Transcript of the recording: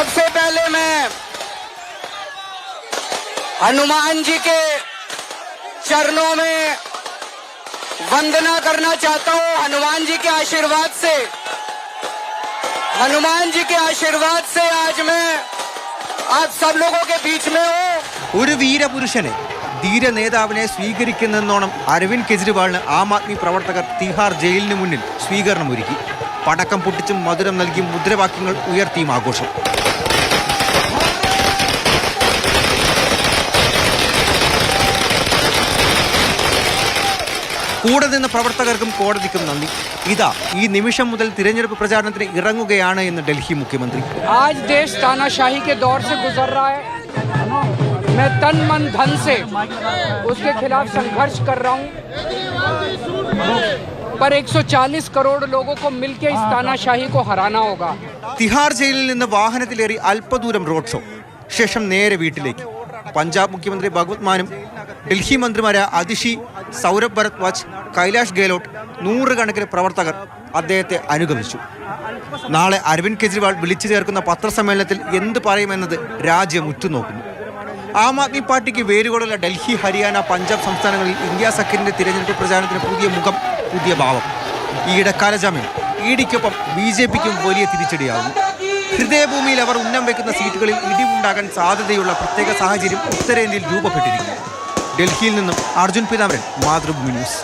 सबसे पहले मैं हनुमान जी के चरणों में वंदना करना चाहता हूं हनुमान जी के आशीर्वाद से हनुमान जी के आशीर्वाद से आज मैं आप सब लोगों के बीच में हूं ഒരു വീരപുരുഷനെ ധീര നേതാവിനെ സ്വീകരിക്കുന്നെന്നോണം അരവിന്ദ് കെജ്രിവാളിന് ആം ആദ്മി പ്രവർത്തകർ തിഹാർ ജയിലിന് മുന്നിൽ സ്വീകരണം ഒരുക്കി പടക്കം പൊട്ടിച്ചും മധുരം നൽകിയും മുദ്രാവാക്യങ്ങൾ ഉയർത്തിയും ആഘോഷം കൂടെ നിന്ന പ്രവർത്തകർക്കും കോടതിക്കും നന്ദി ഇതാ ഈ നിമിഷം മുതൽ തിരഞ്ഞെടുപ്പ് പ്രചാരണത്തിന് ഇറങ്ങുകയാണ് എന്ന് ഡൽഹി മുഖ്യമന്ത്രി आज देश तानाशाही के दौर से गुजर रहा है मैं तन मन धन से उसके खिलाफ संघर्ष कर रहा हूं पर 140 करोड़ लोगों को मिलकर इस तानाशाही को हराना होगा തിഹാർ ജയിലിൽ നിന്ന് വാഹനത്തിലേറി അല്പദൂരം റോഡ് ഷോ ശേഷം നേരെ വീട്ടിലേക്ക് പഞ്ചാബ് മുഖ്യമന്ത്രി ഭഗവത് മാനും ഡൽഹി മന്ത്രിമാരായ അതിഷി സൗരഭ് ഭരദ്വാജ് കൈലാഷ് ഗെഹ്ലോട്ട് നൂറുകണക്കിന് പ്രവർത്തകർ അദ്ദേഹത്തെ അനുഗമിച്ചു. നാളെ അരവിന്ദ് കെജ്രിവാൾ വിളിച്ചു ചേർക്കുന്ന പത്രസമ്മേളനത്തിൽ എന്ത് പറയുമെന്നത് രാജ്യം ഉറ്റുനോക്കുന്നു. ആം ആദ്മി പാർട്ടിക്ക് വേരുകളുള്ള ഡൽഹി ഹരിയാന പഞ്ചാബ് സംസ്ഥാനങ്ങളിൽ ഇന്ത്യ സഖ്യത്തിന്റെ തിരഞ്ഞെടുപ്പ് പ്രചാരണത്തിന് പുതിയ മുഖം പുതിയ ഭാവം. ഈ ഇടക്കാല ജാമ്യം ഇ ഡിക്കൊപ്പം ബി ജെ പിക്കും വലിയ തിരിച്ചടിയാകുന്നു. ഹൃദയഭൂമിയിൽ അവർ ഉന്നം വെക്കുന്ന സീറ്റുകളിൽ ഇടിവുണ്ടാകാൻ സാധ്യതയുള്ള പ്രത്യേക സാഹചര്യം ഉത്തരേന്ത്യയിൽ രൂപപ്പെട്ടിരിക്കുന്നു. ഡൽഹിയിൽ നിന്നും അർജുൻ പിതാമരൻ മാതൃഭൂമി ന്യൂസ്.